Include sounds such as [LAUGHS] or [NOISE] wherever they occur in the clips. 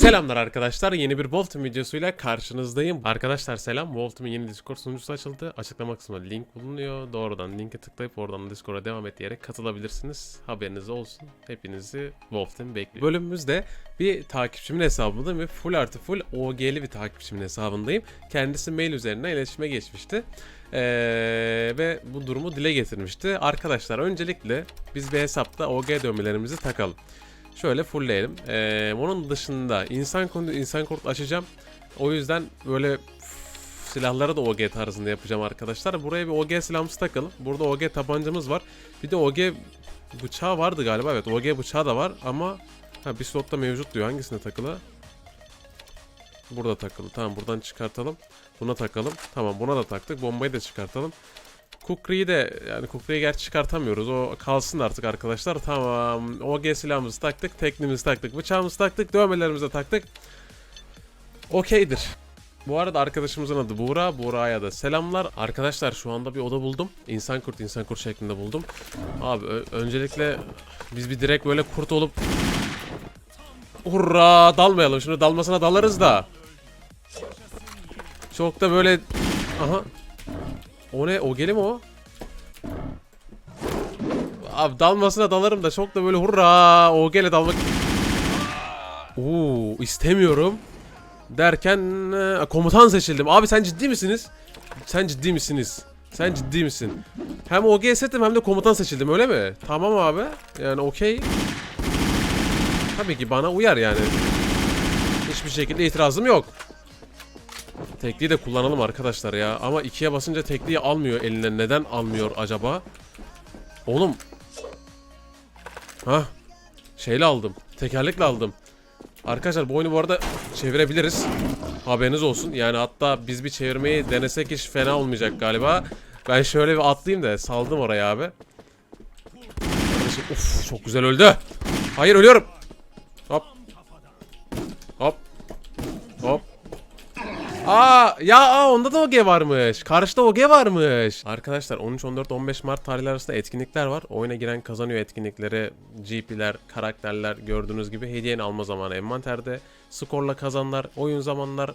Selamlar arkadaşlar. Yeni bir Voltim videosuyla karşınızdayım. Arkadaşlar selam. Voltim'in yeni Discord sunucusu açıldı. Açıklama kısmında link bulunuyor. Doğrudan linke tıklayıp oradan Discord'a devam et diyerek katılabilirsiniz. Haberiniz olsun. Hepinizi Voltim bekliyor. Bölümümüzde bir takipçimin hesabındayım ve full artı full OG'li bir takipçimin hesabındayım. Kendisi mail üzerinden iletişime geçmişti. Ee, ve bu durumu dile getirmişti. Arkadaşlar öncelikle biz bir hesapta OG dövmelerimizi takalım. Şöyle fullleyelim. Ee, onun dışında insan konu insan kurt açacağım. O yüzden böyle silahları da OG tarzında yapacağım arkadaşlar. Buraya bir OG silahımızı takalım. Burada OG tabancamız var. Bir de OG bıçağı vardı galiba. Evet OG bıçağı da var ama ha, bir slotta mevcut diyor. Hangisine takılı? Burada takılı. Tamam buradan çıkartalım. Buna takalım. Tamam buna da taktık. Bombayı da çıkartalım. Kukri'yi de yani Kukri'yi gerçi çıkartamıyoruz. O kalsın artık arkadaşlar. Tamam. OG silahımızı taktık. Teknimizi taktık. Bıçağımızı taktık. Dövmelerimizi de taktık. Okeydir. Bu arada arkadaşımızın adı Buğra. Buğra'ya da selamlar. Arkadaşlar şu anda bir oda buldum. İnsan kurt, insan kurt şeklinde buldum. Abi öncelikle biz bir direkt böyle kurt olup Hurra dalmayalım. Şimdi dalmasına dalarız da. Çok da böyle aha o ne? O geli mi o? Abi dalmasına dalarım da çok da böyle hurra o gele dalmak. Oo istemiyorum. Derken e, komutan seçildim. Abi sen ciddi misiniz? Sen ciddi misiniz? Sen ciddi misin? Hem OG setim hem de komutan seçildim öyle mi? Tamam abi. Yani okey. Tabii ki bana uyar yani. Hiçbir şekilde itirazım yok. Tekliği de kullanalım arkadaşlar ya. Ama ikiye basınca tekliği almıyor eline. Neden almıyor acaba? Oğlum. Ha? Şeyle aldım. Tekerlekle aldım. Arkadaşlar bu oyunu bu arada çevirebiliriz. Haberiniz olsun. Yani hatta biz bir çevirmeyi denesek hiç fena olmayacak galiba. Ben şöyle bir atlayayım da saldım oraya abi. Uf çok güzel öldü. Hayır ölüyorum. Aa ya aa, onda da OG varmış. Karşıda OG varmış. Arkadaşlar 13 14 15 Mart tarihleri arasında etkinlikler var. Oyuna giren kazanıyor etkinlikleri. GP'ler, karakterler gördüğünüz gibi hediyenin alma zamanı envanterde. Skorla kazanlar, oyun zamanlar,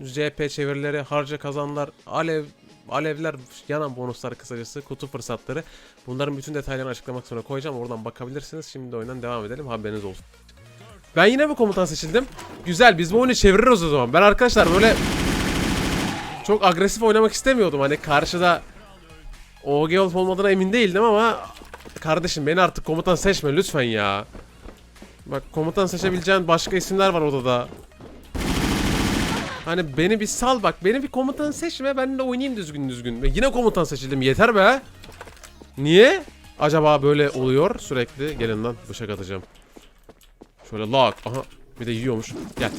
JP çevirileri, harca kazanlar, alev alevler, yanan bonuslar kısacası, kutu fırsatları. Bunların bütün detaylarını açıklama kısmına koyacağım. Oradan bakabilirsiniz. Şimdi oyundan devam edelim. Haberiniz olsun. Ben yine mi komutan seçildim? Güzel biz bu oyunu çeviririz o zaman. Ben arkadaşlar böyle çok agresif oynamak istemiyordum. Hani karşıda OG olup olmadığına emin değildim ama kardeşim beni artık komutan seçme lütfen ya. Bak komutan seçebileceğin başka isimler var odada. Hani beni bir sal bak. Beni bir komutan seçme ben de oynayayım düzgün düzgün. Ve yine komutan seçildim yeter be. Niye? Acaba böyle oluyor sürekli. Gelin lan bıçak atacağım. Şöyle lak. Aha bir de yiyormuş. Gel.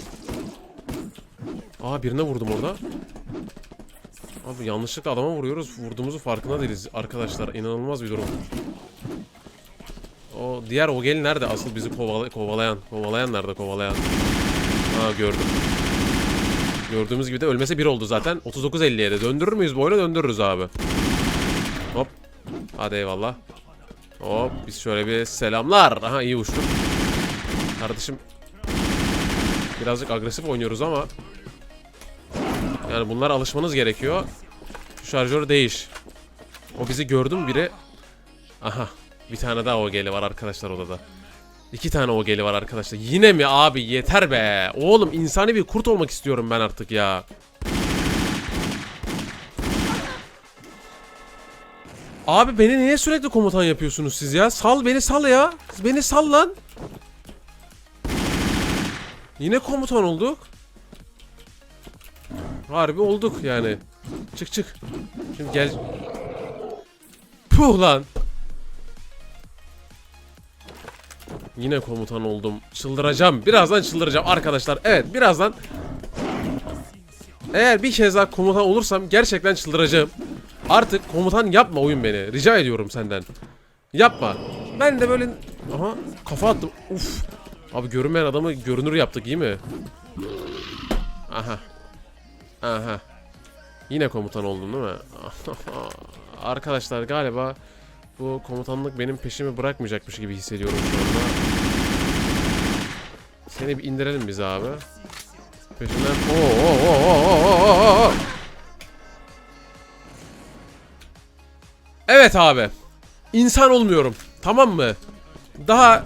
Aa birine vurdum orada. Abi yanlışlıkla adama vuruyoruz. Vurduğumuzu farkında değiliz arkadaşlar. İnanılmaz bir durum. O diğer Ogel nerede? Asıl bizi kovala- kovalayan. Kovalayan nerede? Kovalayan. Ha gördüm. Gördüğümüz gibi de ölmese bir oldu zaten. 39.57. Döndürür müyüz bu oyunu? Döndürürüz abi. Hop. Hadi eyvallah. Hop biz şöyle bir selamlar. Aha iyi uçtum. Kardeşim. Birazcık agresif oynuyoruz ama. Yani bunlara alışmanız gerekiyor. Şu şarjörü değiş. O bizi gördü mü biri? Aha. Bir tane daha OG'li var arkadaşlar odada. İki tane OG'li var arkadaşlar. Yine mi abi yeter be. Oğlum insani bir kurt olmak istiyorum ben artık ya. Abi beni niye sürekli komutan yapıyorsunuz siz ya? Sal beni sal ya. Beni sal lan. Yine komutan olduk. Harbi olduk yani. Çık çık. Şimdi gel. Puh lan. Yine komutan oldum. Çıldıracağım. Birazdan çıldıracağım arkadaşlar. Evet birazdan. Eğer bir kez daha komutan olursam gerçekten çıldıracağım. Artık komutan yapma oyun beni. Rica ediyorum senden. Yapma. Ben de böyle... Aha kafa attım. Uf. Abi görünmeyen adamı görünür yaptık iyi mi? Aha. Aha. Yine komutan oldum değil mi? [LAUGHS] Arkadaşlar galiba bu komutanlık benim peşimi bırakmayacakmış gibi hissediyorum şu anda. Seni bir indirelim biz abi. Peşinden... Oo, oo, oo, oo, oo. Evet abi. İnsan olmuyorum. Tamam mı? Daha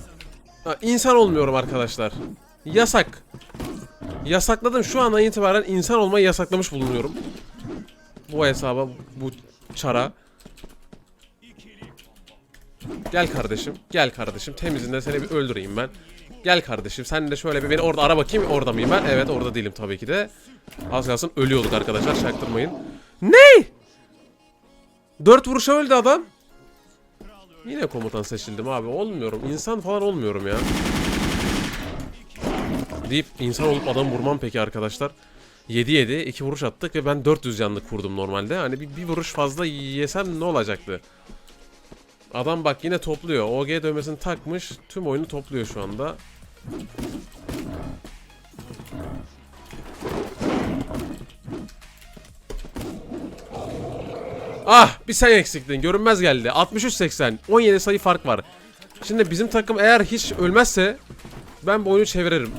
Ha, insan olmuyorum arkadaşlar. Yasak. Yasakladım. Şu andan itibaren insan olmayı yasaklamış bulunuyorum. Bu hesaba, bu çara. Gel kardeşim. Gel kardeşim. Temizinde seni bir öldüreyim ben. Gel kardeşim. Sen de şöyle bir beni orada ara bakayım. Orada mıyım ben? Evet orada değilim tabii ki de. Az kalsın ölüyorduk arkadaşlar. Çaktırmayın. Ne? Dört vuruşa öldü adam. Yine komutan seçildim abi. Olmuyorum. İnsan falan olmuyorum ya. Deyip insan olup adam vurmam peki arkadaşlar. 7 7 2 vuruş attık ve ben 400 canlık vurdum normalde. Hani bir, bir vuruş fazla yesem ne olacaktı? Adam bak yine topluyor. OG dövmesini takmış. Tüm oyunu topluyor şu anda. Ah bir sen eksiktin. Görünmez geldi. 63-80. 17 sayı fark var. Şimdi bizim takım eğer hiç ölmezse ben bu oyunu çeviririm.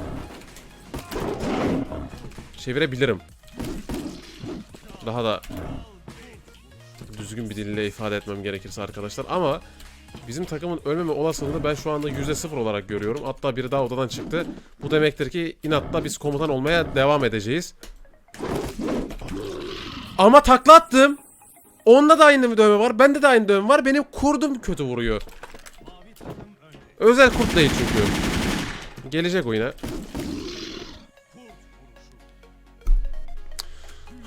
Çevirebilirim. Daha da düzgün bir dille ifade etmem gerekirse arkadaşlar ama bizim takımın ölmeme olasılığını ben şu anda %0 olarak görüyorum. Hatta biri daha odadan çıktı. Bu demektir ki inatla biz komutan olmaya devam edeceğiz. Ama takla attım. Onda da aynı dövme var. Bende de aynı dövme var. Benim kurdum kötü vuruyor. Özel kurt değil çünkü. Gelecek oyuna.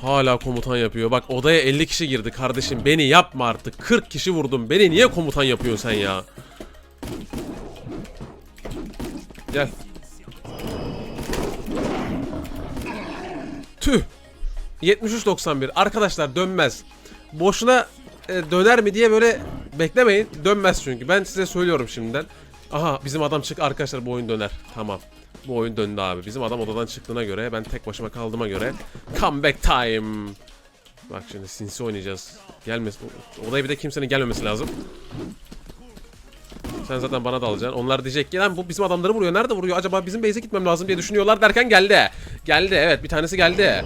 Hala komutan yapıyor. Bak odaya 50 kişi girdi kardeşim. Beni yapma artık. 40 kişi vurdum. Beni niye komutan yapıyorsun sen ya? Gel. Tüh. 73.91. Arkadaşlar dönmez. Boşuna e, döner mi diye böyle beklemeyin. Dönmez çünkü. Ben size söylüyorum şimdiden. Aha bizim adam çık arkadaşlar bu oyun döner. Tamam. Bu oyun döndü abi. Bizim adam odadan çıktığına göre ben tek başıma kaldığıma göre comeback time. Bak şimdi sinsi oynayacağız. Gelmesin. Odaya bir de kimsenin gelmemesi lazım. Sen zaten bana da alacaksın. Onlar diyecek ki lan bu bizim adamları vuruyor. Nerede vuruyor? Acaba bizim base'e gitmem lazım diye düşünüyorlar derken geldi. Geldi evet bir tanesi geldi.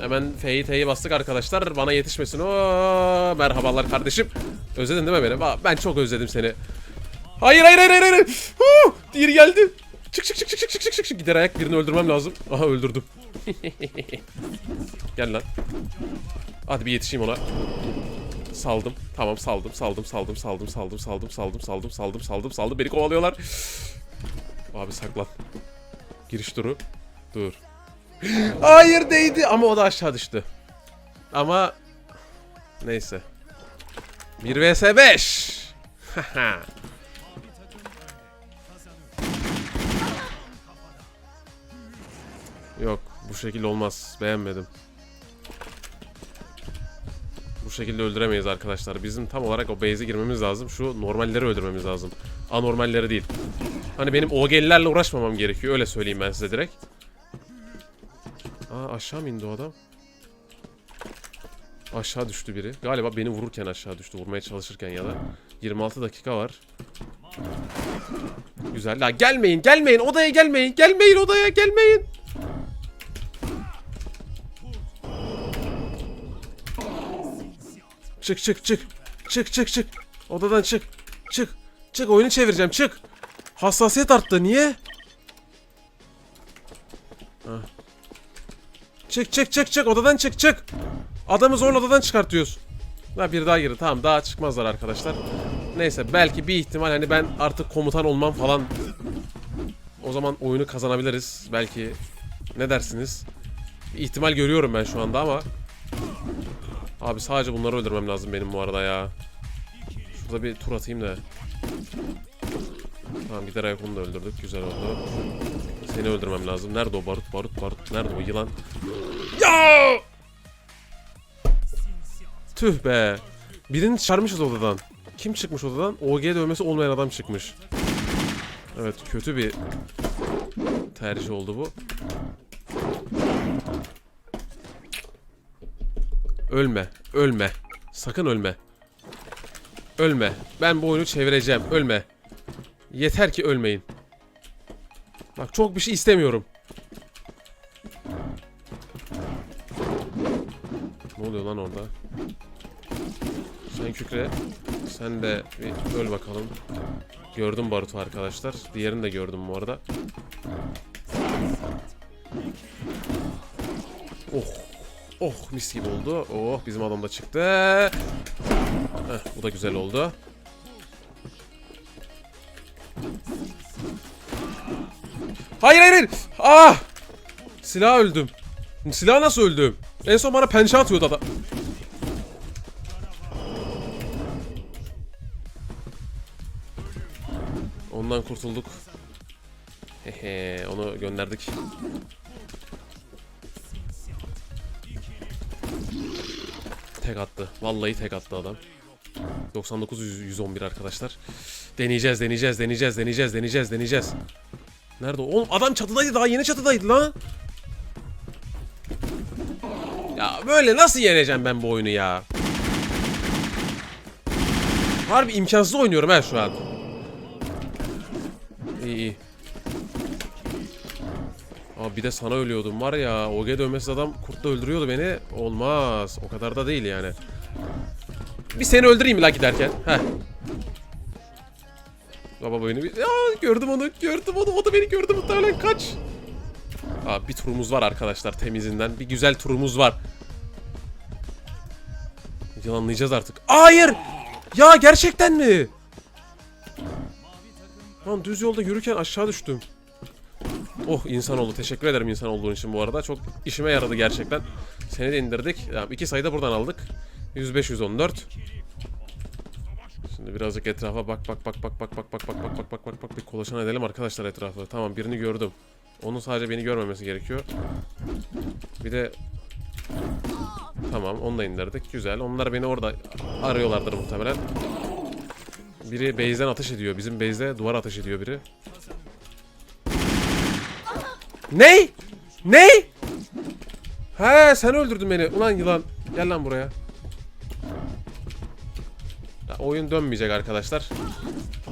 Hemen F'yi T'yi bastık arkadaşlar. Bana yetişmesin. Oo, merhabalar kardeşim. Özledin değil mi beni? Ben çok özledim seni. Hayır hayır hayır hayır. hayır. Diğeri geldi. Çık çık çık çık çık çık çık çık. Gider ayak birini öldürmem lazım. Aha öldürdüm. Gel lan. Hadi bir yetişeyim ona. Saldım. Tamam saldım saldım saldım saldım saldım saldım saldım saldım saldım saldım saldım. Beni kovalıyorlar. Abi saklan. Giriş duru. Dur. Hayır değdi ama o da aşağı düştü. Ama neyse. 1 vs 5. Yok bu şekilde olmaz. Beğenmedim. Bu şekilde öldüremeyiz arkadaşlar. Bizim tam olarak o base'e girmemiz lazım. Şu normalleri öldürmemiz lazım. Anormalleri değil. Hani benim OG'lilerle uğraşmamam gerekiyor. Öyle söyleyeyim ben size direkt. Aa aşağı indi o adam? Aşağı düştü biri. Galiba beni vururken aşağı düştü. Vurmaya çalışırken ya da. 26 dakika var. Güzel. La gelmeyin gelmeyin odaya gelmeyin. Gelmeyin odaya gelmeyin. Çık çık çık. Çık çık çık. Odadan çık. Çık. Çık oyunu çevireceğim çık. Hassasiyet arttı niye? Ha. Çık çık çık çık odadan çık çık. Adamı zorla odadan çıkartıyoruz. Ha bir daha girdi tamam daha çıkmazlar arkadaşlar. Neyse belki bir ihtimal hani ben artık komutan olmam falan. O zaman oyunu kazanabiliriz. Belki ne dersiniz? Bir ihtimal görüyorum ben şu anda ama. Abi sadece bunları öldürmem lazım benim bu arada ya. Şurada bir tur atayım da. Tamam gider ayak onu da öldürdük. Güzel oldu. Seni öldürmem lazım. Nerede o barut barut barut? Nerede o yılan? Ya! Tüh be. Birini çıkarmışız odadan. Kim çıkmış odadan? OG dövmesi olmayan adam çıkmış. Evet kötü bir tercih oldu bu. Ölme, ölme. Sakın ölme. Ölme. Ben bu oyunu çevireceğim. Ölme. Yeter ki ölmeyin. Bak çok bir şey istemiyorum. Ne oluyor lan orada? Sen kükre. Sen de bir öl bakalım. Gördüm Barut'u arkadaşlar. Diğerini de gördüm bu arada. Oh. Oh mis gibi oldu. Oh bizim adam da çıktı. Heh, bu da güzel oldu. Hayır hayır. Ah! Silah öldüm. Silah nasıl öldüm? En son bana pençe atıyordu adam. Ondan kurtulduk. Hehe onu gönderdik. Tek attı. Vallahi tek attı adam. 99 100 111 arkadaşlar. Deneyeceğiz, deneyeceğiz, deneyeceğiz, deneyeceğiz, deneyeceğiz, deneyeceğiz. Nerede? Oğlum adam çatıdaydı daha yeni çatıdaydı lan. Ya böyle nasıl yeneceğim ben bu oyunu ya? Harbi imkansız oynuyorum ha şu an. İyi iyi. Abi bir de sana ölüyordum var ya. OG dövmesi adam kurtla öldürüyordu beni. Olmaz. O kadar da değil yani. Bir seni öldüreyim la giderken. Heh. Baba beni bir... Ya gördüm onu, gördüm onu. O da beni gördü muhtemelen kaç. Abi bir turumuz var arkadaşlar temizinden. Bir güzel turumuz var. Yalanlayacağız artık. Hayır! Ya gerçekten mi? Lan düz yolda yürürken aşağı düştüm. Oh insanoğlu teşekkür ederim insan olduğun için bu arada. Çok işime yaradı gerçekten. Seni de indirdik. Ya, iki sayıda buradan aldık. 105 114. Şimdi birazcık etrafa bak bak bak bak bak bak bak bak bak bak bak bak bak bir kolaçan edelim arkadaşlar etrafı. Tamam birini gördüm. Onun sadece beni görmemesi gerekiyor. Bir de Tamam onu da indirdik. Güzel. Onlar beni orada arıyorlardır muhtemelen. Biri base'den ateş ediyor. Bizim base'de duvar ateş ediyor biri. Ney? Ney? He sen öldürdün beni. Ulan yılan. Gel lan buraya. Ya, oyun dönmeyecek arkadaşlar.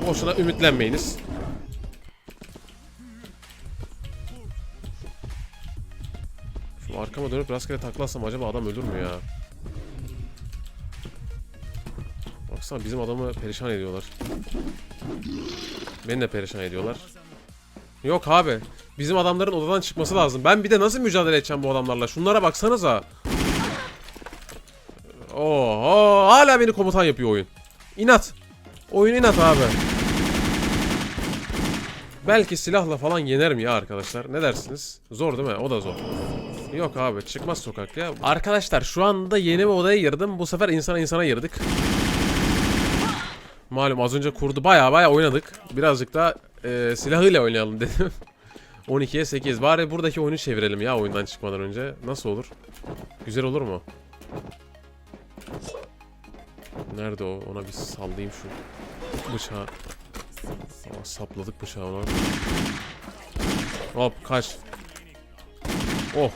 Boşuna ümitlenmeyiniz. Şu arkama dönüp rastgele taklasam acaba adam ölür mü ya? Baksana bizim adamı perişan ediyorlar. Beni de perişan ediyorlar. Yok abi. Bizim adamların odadan çıkması lazım. Ben bir de nasıl mücadele edeceğim bu adamlarla? Şunlara baksanıza. Oo, hala beni komutan yapıyor oyun. İnat. Oyun inat abi. Belki silahla falan yenerim ya arkadaşlar. Ne dersiniz? Zor değil mi? O da zor. Yok abi çıkmaz sokak ya. Arkadaşlar şu anda yeni bir odaya girdim. Bu sefer insana insana girdik. Malum az önce kurdu baya baya oynadık. Birazcık daha e, silahıyla oynayalım dedim. [LAUGHS] 12'ye 8. Bari buradaki oyunu çevirelim ya oyundan çıkmadan önce. Nasıl olur? Güzel olur mu? Nerede o? Ona bir sallayayım şu bıçağı. Aa, sapladık bıçağı ona. Hop kaç. Oh.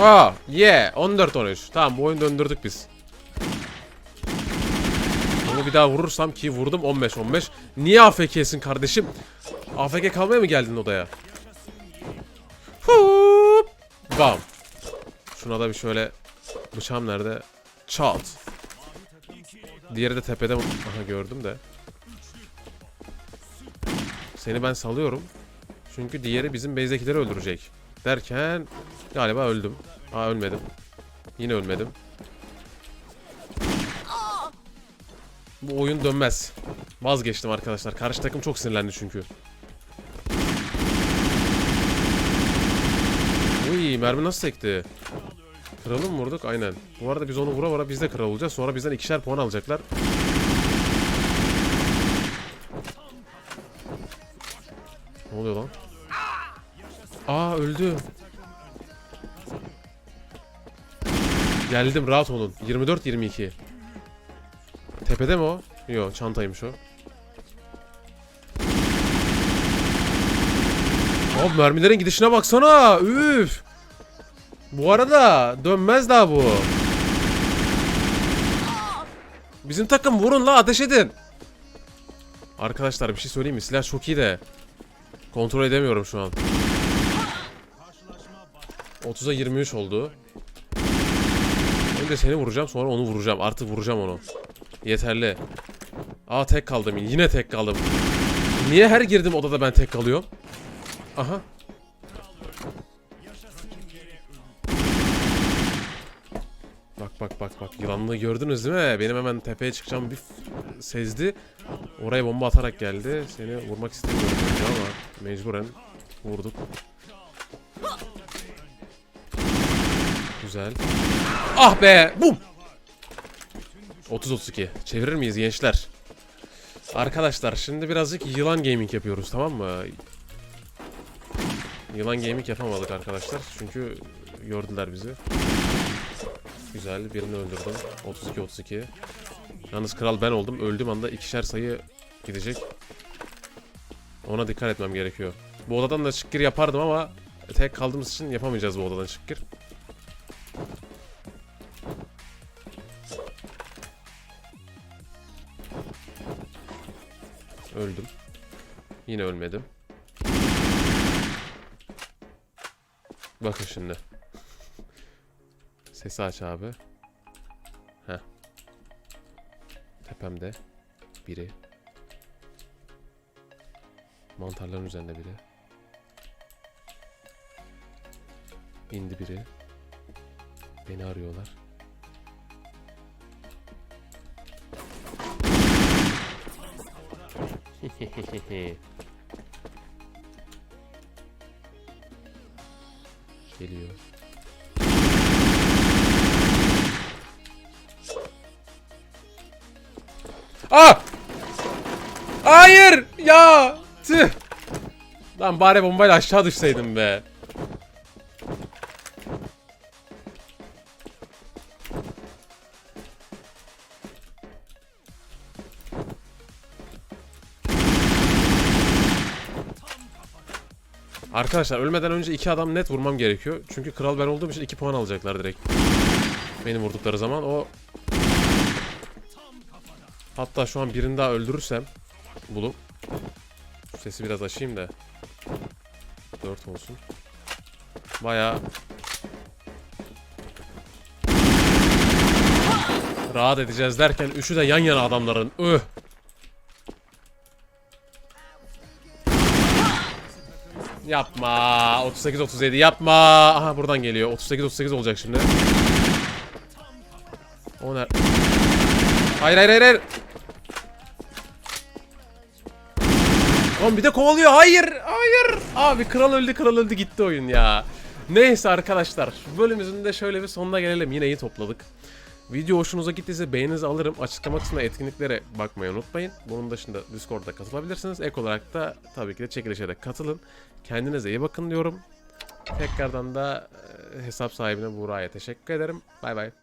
Aa, yeah. 14-13. Tamam bu oyunu döndürdük biz. Bir daha vurursam ki vurdum 15-15. Niye AFK'sin kardeşim? AFK kalmaya mı geldin odaya? Hup. Bam. Şuna da bir şöyle bıçağım nerede? Çat. Diğeri de tepede. Aha gördüm de. Seni ben salıyorum. Çünkü diğeri bizim base'dekileri öldürecek. Derken galiba öldüm. Aa ölmedim. Yine ölmedim. Bu oyun dönmez. Vazgeçtim arkadaşlar. Karşı takım çok sinirlendi çünkü. Uy mermi nasıl sekti? Kralı mı vurduk? Aynen. Bu arada biz onu vura vura biz de kral olacağız. Sonra bizden ikişer puan alacaklar. Ne oluyor lan? Aa öldü. Geldim rahat olun. 24-22. Tepede mi o? Yo çantaymış o. Abi mermilerin gidişine baksana. Üf. Bu arada dönmez daha bu. Bizim takım vurun la ateş edin. Arkadaşlar bir şey söyleyeyim mi? Silah çok iyi de. Kontrol edemiyorum şu an. 30'a 23 oldu. Önce seni vuracağım sonra onu vuracağım. Artık vuracağım onu. Yeterli. Aa tek kaldım. Yine tek kaldım. Niye her girdim odada ben tek kalıyorum? Aha. Bak bak bak bak yılanlığı gördünüz değil mi? Benim hemen tepeye çıkacağım bir sezdi. Oraya bomba atarak geldi. Seni vurmak istemiyorum ama mecburen vurduk. Güzel. Ah be! Bum! 30-32. Çevirir miyiz gençler? Arkadaşlar şimdi birazcık yılan gaming yapıyoruz tamam mı? Yılan gaming yapamadık arkadaşlar. Çünkü gördüler bizi. Güzel birini öldürdüm. 32-32. Yalnız kral ben oldum. Öldüğüm anda ikişer sayı gidecek. Ona dikkat etmem gerekiyor. Bu odadan da çıkgir yapardım ama tek kaldığımız için yapamayacağız bu odadan çıkgir. Öldüm. Yine ölmedim. Bakın şimdi. Sesi aç abi. Heh. Tepemde. Biri. Mantarların üzerinde biri. İndi biri. Beni arıyorlar. [LAUGHS] Geliyor. Ah! Hayır! Ya! Tüh! Lan bari bombayla aşağı düşseydim be. Arkadaşlar ölmeden önce iki adam net vurmam gerekiyor. Çünkü kral ben olduğum için iki puan alacaklar direkt. Beni vurdukları zaman o... Hatta şu an birini daha öldürürsem bulup sesi biraz açayım da 4 olsun. Baya rahat edeceğiz derken üçü de yan yana adamların. Öh. Yapma. 38 37 yapma. Aha buradan geliyor. 38 38 olacak şimdi. O ne? Hayır hayır hayır hayır. Oğlum bir de kovalıyor. Hayır. Hayır. Abi kral öldü kral öldü gitti oyun ya. Neyse arkadaşlar. Bölümümüzün de şöyle bir sonuna gelelim. Yine iyi topladık. Video hoşunuza gittiyse beğeninizi alırım. Açıklama kısmına etkinliklere bakmayı unutmayın. Bunun dışında Discord'da katılabilirsiniz. Ek olarak da tabii ki de çekilişe de katılın. Kendinize iyi bakın diyorum. Tekrardan da e, hesap sahibine Buğra'ya teşekkür ederim. Bay bay.